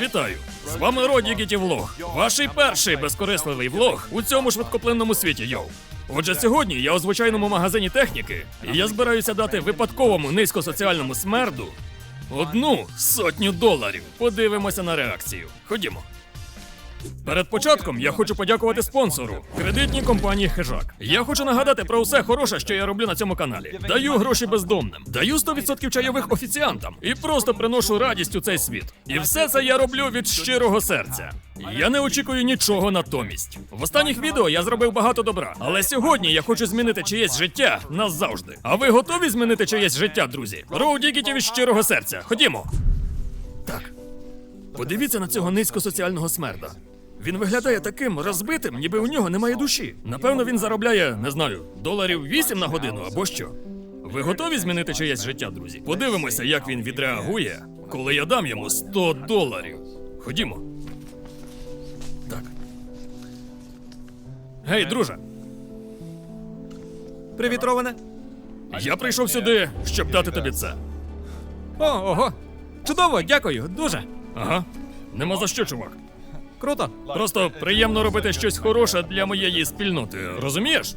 Вітаю! З вами Роді Гіті Влог. Ваш перший безкорисливий влог у цьому швидкоплинному світі, йоу. Отже, сьогодні я у звичайному магазині техніки, і я збираюся дати випадковому низькосоціальному смерду одну сотню доларів. Подивимося на реакцію. Ходімо. Перед початком я хочу подякувати спонсору кредитній компанії Хижак. Я хочу нагадати про все хороше, що я роблю на цьому каналі. Даю гроші бездомним, даю 100% чайових офіціантам і просто приношу радість у цей світ. І все це я роблю від щирого серця. Я не очікую нічого натомість. В останніх відео я зробив багато добра, але сьогодні я хочу змінити чиєсь життя назавжди. А ви готові змінити чиєсь життя, друзі? Роу Дігіті від щирого серця. Ходімо. Так. Подивіться на цього низькосоціального смерда. Він виглядає таким розбитим, ніби у нього немає душі. Напевно, він заробляє, не знаю, доларів 8 на годину або що. Ви готові змінити чиєсь життя, друзі? Подивимося, як він відреагує, коли я дам йому 100 доларів. Ходімо. Так. Гей, друже. Привіт, Роване. Я прийшов сюди, щоб дати тобі це. О, ого. Чудово, дякую, дуже. Ага. Нема за що, чувак. Круто. Просто приємно робити щось хороше для моєї спільноти, розумієш?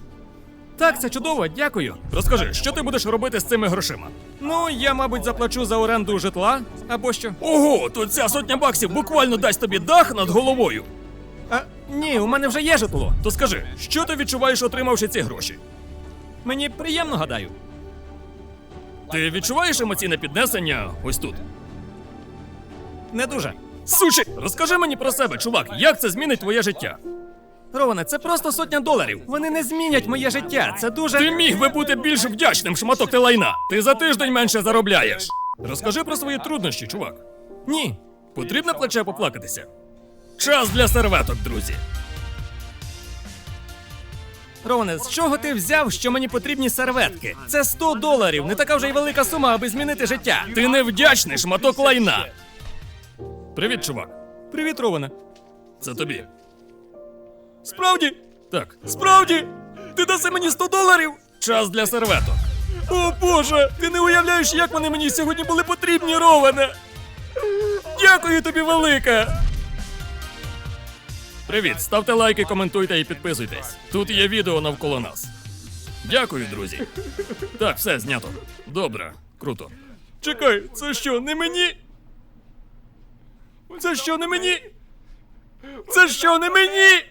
Так, це чудово, дякую. Розкажи, що ти будеш робити з цими грошима? Ну, я, мабуть, заплачу за оренду житла або що. Ого, то ця сотня баксів буквально дасть тобі дах над головою. А, ні, у мене вже є житло. То скажи, що ти відчуваєш, отримавши ці гроші? Мені приємно гадаю. Ти відчуваєш емоційне піднесення ось тут? Не дуже. Сучі! Розкажи мені про себе, чувак, як це змінить твоє життя? Роване, це просто сотня доларів. Вони не змінять моє життя. Це дуже. Ти міг би бути більш вдячним, шматок ти лайна. Ти за тиждень менше заробляєш. Розкажи про свої труднощі, чувак. Ні. Потрібно плече поплакатися. Час для серветок, друзі. Роване, з чого ти взяв, що мені потрібні серветки? Це 100 доларів, не така вже й велика сума, аби змінити життя. Ти невдячний шматок лайна. Привіт, чувак. Привіт, Роване. Це тобі. Справді? Так, Справді? Ти даси мені 100 доларів? час для серветок. О Боже, ти не уявляєш, як вони мені сьогодні були потрібні, Роване. Дякую тобі велике. Привіт, ставте лайки, коментуйте і підписуйтесь. Тут є відео навколо нас. Дякую, друзі. Так, все знято. Добре, круто. Чекай, це що, не мені? Це що, не мені? Це що, не мені?